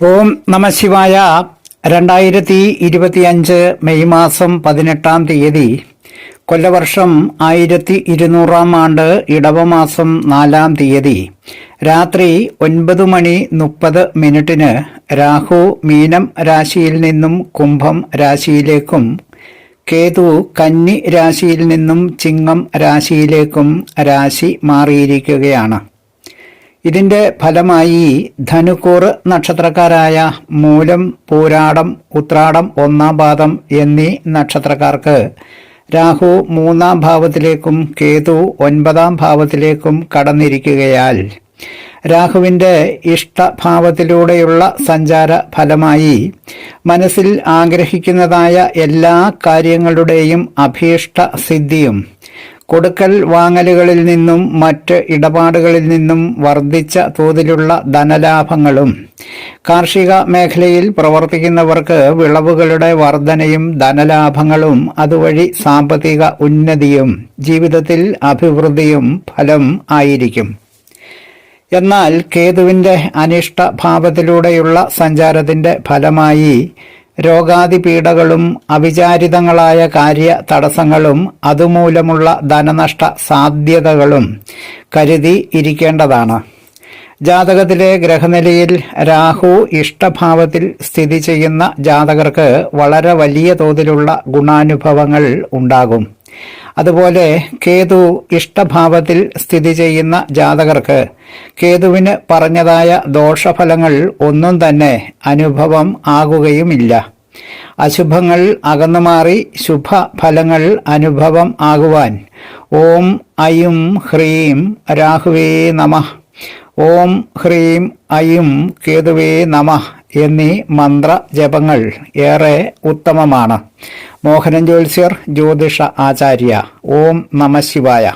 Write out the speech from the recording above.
ഓം നമശിവായ രണ്ടായിരത്തി ഇരുപത്തിയഞ്ച് മെയ് മാസം പതിനെട്ടാം തീയതി. കൊല്ലവർഷം ആയിരത്തി ഇരുന്നൂറാം ആണ്ട് ഇടവമാസം നാലാം തീയതി. രാത്രി ഒൻപത് മണി മുപ്പത് മിനിറ്റിന് രാഹു മീനം രാശിയിൽ നിന്നും കുംഭം രാശിയിലേക്കും കേതു കന്നി രാശിയിൽ നിന്നും ചിങ്ങം രാശിയിലേക്കും രാശി മാറിയിരിക്കുകയാണ്. ഇതിന്റെ ഫലമായി ധനുക്കൂർ നക്ഷത്രക്കാരായ മൂലം പൂരാടം ഉത്രാടം ഒന്നാം പാദം എന്നീ നക്ഷത്രക്കാർക്ക് രാഹു മൂന്നാം ഭാവത്തിലേക്കും കേതു ഒൻപതാം ഭാവത്തിലേക്കും കടന്നിരിക്കുകയാൽ രാഹുവിന്റെ ഇഷ്ടഭാവത്തിലൂടെയുള്ള സഞ്ചാര ഫലമായി മനസ്സിൽ ആഗ്രഹിക്കുന്നതായ എല്ലാ കാര്യങ്ങളുടെയും അഭീഷ്ട സിദ്ധിയും കൊടുക്കൽ വാങ്ങലുകളിൽ നിന്നും മറ്റ് ഇടപാടുകളിൽ നിന്നും വർദ്ധിച്ച തോതിലുള്ള ധനലാഭങ്ങളും. കാർഷിക മേഖലയിൽ പ്രവർത്തിക്കുന്നവർക്ക് വിളവുകളുടെ വർധനയും ധനലാഭങ്ങളും അതുവഴി സാമ്പത്തിക ഉന്നതിയും ജീവിതത്തിൽ അഭിവൃദ്ധിയും ഫലം ആയിരിക്കും. എന്നാൽ കേതുവിന്റെ അനിഷ്ട ഭാവത്തിലൂടെയുള്ള സഞ്ചാരത്തിന്റെ ഫലമായി രോഗാതിപീഠകളും അവിചാരിതങ്ങളായ കാര്യ തടസ്സങ്ങളും അതുമൂലമുള്ള ധനനഷ്ട സാധ്യതകളും കരുതി ഇരിക്കേണ്ടതാണ്. ജാതകത്തിലെ ഗ്രഹനിലയിൽ രാഹു ഇഷ്ടഭാവത്തിൽ സ്ഥിതി ചെയ്യുന്ന ജാതകർക്ക് വളരെ വലിയ തോതിലുള്ള ഗുണാനുഭവങ്ങൾ ഉണ്ടാകും. അതുപോലെ കേതു ഇഷ്ടഭാവത്തിൽ സ്ഥിതി ചെയ്യുന്ന ജാതകർക്ക് കേതുവിന് പറഞ്ഞതായ ദോഷഫലങ്ങൾ ഒന്നും തന്നെ അനുഭവം ആകുകയുമില്ല. അശുഭങ്ങൾ അകന്നുമാറി ശുഭഫലങ്ങൾ അനുഭവം ആകുവാൻ ഓം ഐം ഹ്രീം രാഹുവേ നമ. ഓം ഹ്രീം ഐം കേതുവേ നമ. എന്നീ മന്ത്ര ജപങ്ങൾ ഏറെ ഉത്തമമാണ്. മോഹനൻ ജ്യോത്സ്യർ ജ്യോതിഷ ആചാര്യ. ഓം നമ ശിവായ.